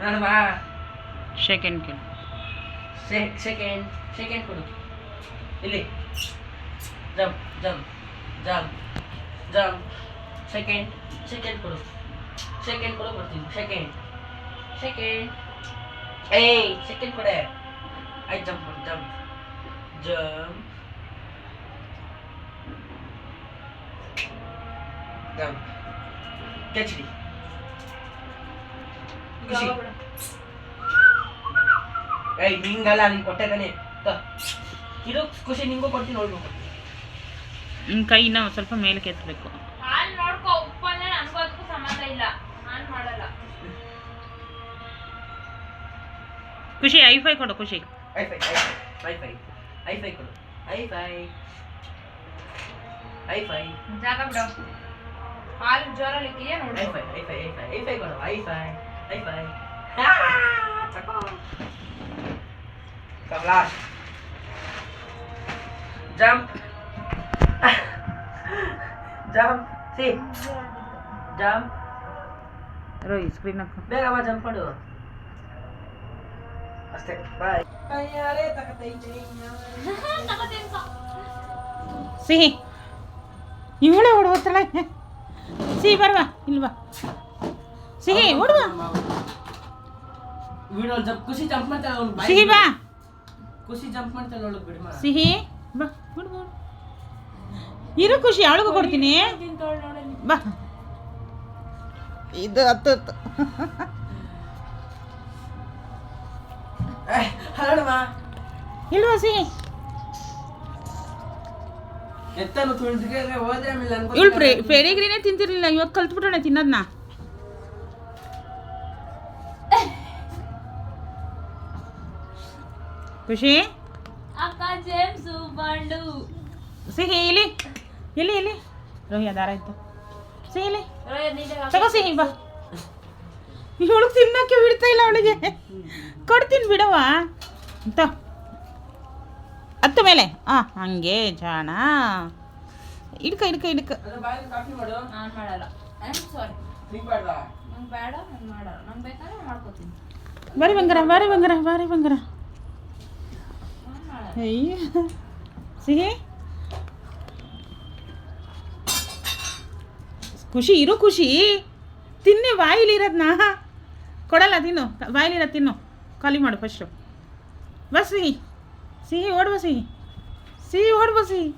ನಾನು ಬಾ ಸೆಕೆಂಡ್ ಕೇಳು ಸೆಕೆಂಡ್ ಸೆಕೆಂಡ್ ಕೊಡು ಇಲ್ಲಿ jump jump jump jump second second ಕೊಡು ಸೆಕೆಂಡ್ ಕೊಡು ಕೊಡ್ತೀನಿ ಸೆಕೆಂಡ್ ಸೆಕೆಂಡ್ ಏಯ್ ಸೆಕೆಂಡ್ ಕೊಡೆ ಆಯ್ತು ಜಂಪ್ ಕೊಡು ಜಂಪ್ ಜಂಪ್ ಜಂಪ್ ಕ್ಯಾಚ್ ಹಿಡಿ ಖುಷಿ ಏಯ್ ನಿಂಗಲ್ಲ ನೀನು ಕೊಟ್ಟೆ ತ. ಇದು ಖುಷಿ ನಿಂಗೂ ಕೊಡ್ತೀನಿ ನೋಡ್ಬೇಕು ನಿನ್ನ ಕೈನ ಸ್ವಲ್ಪ ಮೇಲೆ ಕೆತ್ತಬೇಕು ಹಾಲು ನೋಡ್ಕೋ ಉಪ್ಪಂದ್ರೆ ನನಗೂ ಅದಕ್ಕೂ ಸಂಬಂಧ ಇಲ್ಲ. ನಾನು ಮಾಡಲ್ಲ. ಖುಷಿ ಐಫೈ ಕೊಡು ಖುಷಿ. High five high five high five ಕೊಡು. ಐ ಫೈ ಐ ಫೈ ಜಾಗ ಬಿಡು. ಹಾಲು ಜೋರಲ್ಲಿ ಇಕ್ಕಿಯೇ ಐ ನೋಡು five high five I five high five ಕೊಡು high five high five ಕಮಲಾಶ್ jump jump C jump Rohi screen ಹಾಕು ಬೇಗ ಬಾ ಜಂಪ್ ಮಾಡು ಅಷ್ಟೇ ಬಾಯ್ ಸಿಹಿ ಇವಳೆ ಓಡುವತ್ತಳ ಸಿಹಿ ಬರ್ವಾ ಇಲ್ವಾ ಸಿಹಿ ಹುಡುಗ. ವಿಡಿಯೋ ಜಂಪ್ ಖುಷಿ ಜಂಪ್ ಮಾಡ್ತಾಳೆ ಅವ್ನು ಸಿಹಿ ಬಾ. ಖುಷಿ ಜಂಪ್ ಮಾಡ್ತಾಳೆ ಅವಳು ಬಿಡಿ ಸಿಹಿ ಬಾ ಹುಡುಗ. ಇರು ಖುಷಿ ಅವಳಿಗೂ ಕೊಡ್ತೀನಿ. ಬಾ. ಇದು ಹತ್ತು ಹತ್ತು ಹರಡಮ್ಮ ಇಲ್ವಾ ಸಿಹಿ? ಎತ್ತನು ತುಳಿದ್ರೆ ಹೋದ್ರೆ ಆಮೇಲೆ ಇವಳು ಪ್ರೇ ಪೆರಿಗ್ರಿನೇ ತಿಂತಿರ್ಲಿಲ್ಲ ಇವತ್ತು ಕಲ್ತ್ಬಿಟ್ಟಣ ತಿನ್ನೋದನ್ನ ಖುಷಿ? ಅಕ್ಕ ಜೇಮ್ಸ್ ಬಂಡು. ಸಿಹಿ ಇಲ್ಲಿ. ಇಲ್ಲಿ ಇಲ್ಲಿ. ರೋಹಿ ಅದಾರ ಇತ್ತು. ಸಿಹಿ ಇಲ್ಲಿ. ನೀಟಾಗಿ ತಗೋ ಸಿಹಿ ಬಾ. ಇವಳು ತಿನ್ನಕ್ಕೆ ಬಿಡ್ತಾ ಇಲ್ಲ ಅವಳಿಗೆ. ಕೊಡ್ತೀನಿ ಬಿಡವ ಅಂತ ಹತ್ತು ಮೇಲೆ. ಆ ಹಂಗೆ ಜಾಣ. ಇಡ್ಕ ಇಡ್ಕ ಇಡ್ಕ. ನಾನ್ ಮಾಡಲ್ಲ. ಸಾರಿ. ನೀನ್ ಬೇಡ್ವಾ ನಂಗೆ ಬೇಡ ನಾನು ಮಾಡಲ್ಲ. ನಂಗೆ ಬೇಕಾದ್ರೆ ಮಾಡ್ಕೋತೀನಿ. ಬಾರಿ ಬಂಗಾರ ಬಾರಿ ಬಂಗಾರ ಬಾರಿ ಬಂಗಾರ. ಅಯ್ಯ ಸಿಹಿ ಖುಷಿ ಇರು ಖುಷಿ ತಿನ್ನಿ ಬಾಯಿಲಿರೋದನ್ನ ಕೊಡಲ್ಲ ತಿನ್ನು ಬಾಯಿಲಿರೋದು ತಿನ್ನು ಖಾಲಿ ಮಾಡು ಫಸ್ಟು ಬಸ್ ಸಿಹಿ ಸಿಹಿ ಓಡ್ಬ ಸಿಹಿ ಸಿಹಿ ಓಡ್ಬ ಸಿಹಿ